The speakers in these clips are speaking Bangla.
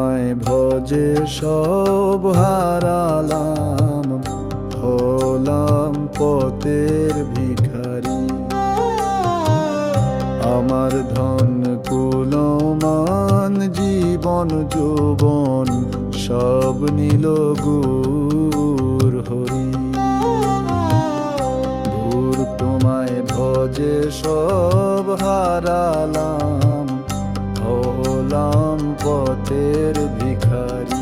তোমায় ভজে সব হারালাম, হলাম পথের ভিখারি। আমার ধন কুলমান, জীবন যৌবন, সব নীল গুর হরি। ভোর তোমায় ভজে সব হারালাম হলাম পথের ভিখারি।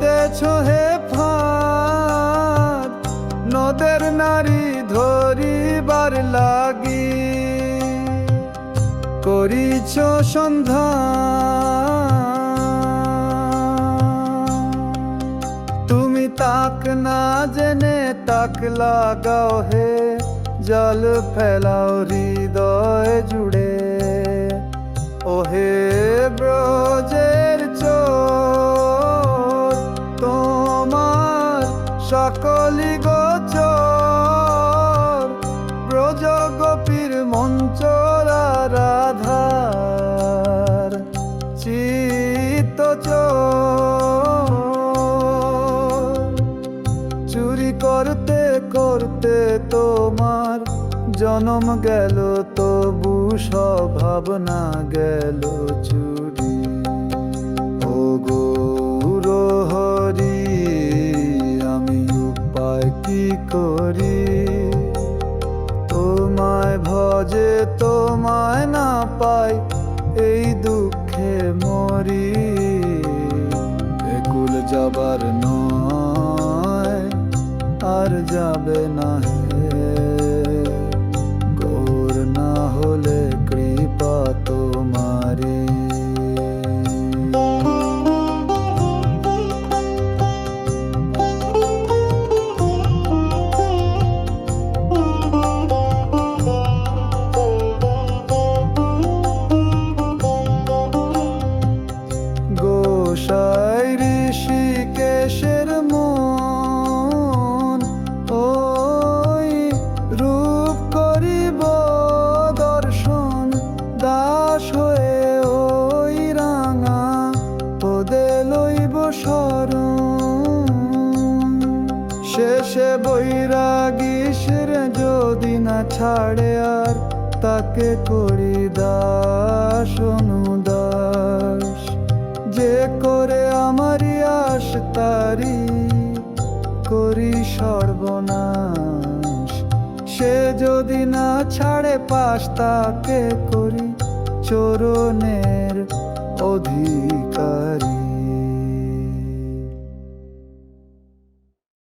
পেতেছ হে ফাঁদ। নদের নারী ধরিবার লাগি। করিছ সন্ধ্যা তুমি তাক না জেনে তাক লাগাও হে। জল ফেলাও হৃদয় জুড়ে। ওহে ব্রজের করতে তোমার জনম গেল, তবু স্বভাব না গেল চুরি। ও গৌর হরি আমি উপায় কি করি? তোমায় ভজে তোমায় না পাই, এই দুঃখে মরি। একুল যাবার নয় আর যাবে না হে। শেষে বৈরাগী সেরে যদি না ছাড়ে আর তাকে করি দাস অনুদাস। যে করে আমারই আশ তারি করি সর্বনাশ। সে যদি না ছাড়ে পাশ, তাকে করি চরণের অধিকারী।